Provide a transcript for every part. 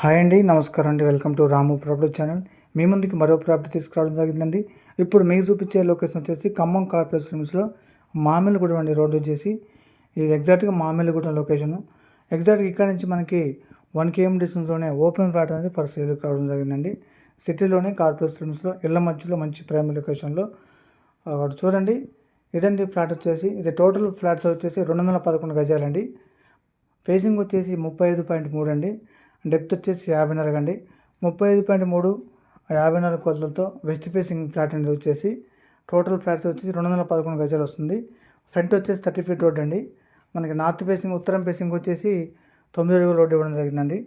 Hi అండి నమస్కారం అండి. Welcome to Ramu property channel. మీ ముందుకి మరో ప్రాపర్టీ తీసుకురావడం జరిగిందండి. ఇప్పుడు మీకు చూపించే లొకేషన్ వచ్చేసి ఖమ్మం కార్పొరేషన్ లిమిట్స్లో మామిలిగూడెం అండి రోడ్డు వచ్చేసి. ఇది ఎగ్జాక్ట్గా మామిలిగూడెం లొకేషన్. ఎగ్జాక్ట్గా ఇక్కడ నుంచి మనకి వన్ కేఎం డిస్టెన్స్లోనే ఓపెన్ ప్లాట్ అనేది ఫర్ సేల్ కావడం జరిగిందండి. సిటీలోనే కార్పొరేషన్ లిమిట్స్లో ఇళ్ళ మధ్యలో మంచి ప్రైమ్ లొకేషన్లో. చూడండి. ఇదండి ఫ్లాట్ వచ్చేసి. ఇది టోటల్ ఫ్లాట్స్ వచ్చేసి రెండు వందల పదకొండు గజాలండి. ఫేసింగ్ వచ్చేసి ముప్పై ఐదు పాయింట్ మూడు అండి. డెప్త్ వచ్చేసి యాభైన్నర అండి. ముప్పై ఐదు పాయింట్ మూడు యాభైన్నర కొలతలతో వెస్ట్ ఫేసింగ్ ఫ్లాట్ అనేది వచ్చేసి టోటల్ ఫ్లాట్స్ వచ్చేసి రెండు వందల పదకొండు గజాలు వస్తుంది. ఫ్రంట్ వచ్చేసి థర్టీ ఫీట్ రోడ్ అండి. మనకి నార్త్ ఫేసింగ్ ఉత్తరం ఫేసింగ్ వచ్చేసి తొమ్మిది అడుగుల రోడ్డు ఇవ్వడం జరిగిందండి.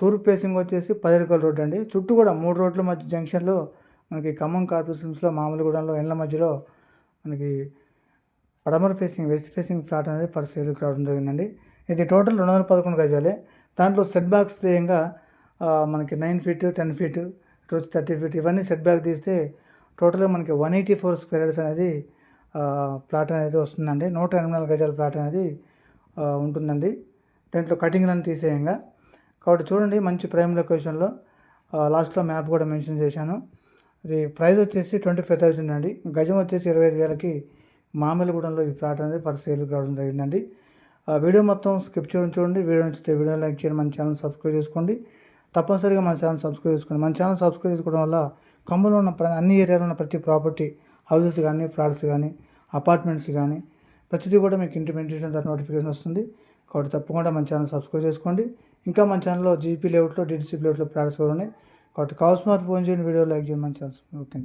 తూర్పు ఫేసింగ్ వచ్చేసి పది అడుగుల రోడ్డు అండి. చుట్టూ కూడా మూడు రోడ్ల మధ్య జంక్షన్లో మనకి ఖమ్మం కార్పొరేషన్స్లో మామూలుగూడెంలో ఎండ్ల మధ్యలో మనకి పడమర ఫేసింగ్ వెస్ట్ ఫేసింగ్ ఫ్లాట్ అనేది ఫర్ సేల్కి రావడం జరిగిందండి. ఇది టోటల్ రెండు వందల పదకొండు గజాలే. దాంట్లో సెట్ బ్యాక్స్ తీయంగా మనకి నైన్ ఫీట్ టెన్ ఫీట్ ఇటు థర్టీ ఫీట్ ఇవన్నీ సెట్ బ్యాక్ తీస్తే టోటల్గా మనకి one eighty four square yards అనేది ప్లాట్ అనేది వస్తుందండి. నూట ఎనభై నాలుగు గజాల ప్లాట్ అనేది ఉంటుందండి. దాంట్లో కటింగ్ తీసేయంగా. కాబట్టి చూడండి మంచి ప్రైమ్ లొకేషన్లో లాస్ట్లో మ్యాప్ కూడా మెన్షన్ చేశాను. ఇది ప్రైస్ వచ్చేసి ట్వంటీ ఫైవ్ థౌసండ్ అండి. గజం వచ్చేసి ఇరవై ఐదు వేలకి మామిలిగూడెంలో ఈ ఫ్లాట్ అనేది ఫర్ సేల్ రావడం జరిగిందండి. ఆ వీడియో మొత్తం స్కిప్ చేయడం చూడండి. వీడియో నచ్చితే వీడియో లైక్ చేయండి. మన ఛానల్ సబ్స్క్రైబ్ చేసుకోండి. తప్పనిసరిగా మన ఛానల్ సబ్స్క్రైబ్ చేసుకోండి. మన ఛానల్ సబ్స్క్రైబ్ చేసుకోవడం వల్ల కమ్ములో ఉన్న అన్ని ఏరియాలో ఉన్న ప్రతి ప్రాపర్టీ హౌసెస్ కానీ ఫ్లాట్స్ కానీ అపార్ట్మెంట్స్ కానీ ప్రతిదీ కూడా మీకు ఇంటిమెంటేషన్ తర్వాత నోటిఫికేషన్ వస్తుంది. కాబట్టి తప్పకుండా మన ఛానల్ సబ్స్క్రైబ్ చేసుకోండి. ఇంకా మన ఛానల్లో జీపీ లేఅవుట్లో డీడీసీ లేఅవుట్లో ఫ్లాట్స్ కూడా ఉన్నాయి? కాబట్టి కావాల్సిన ఫోన్ చేయండి. వీడియో లైక్ చేయండి. మన ఛానల్ ఓకే అండి.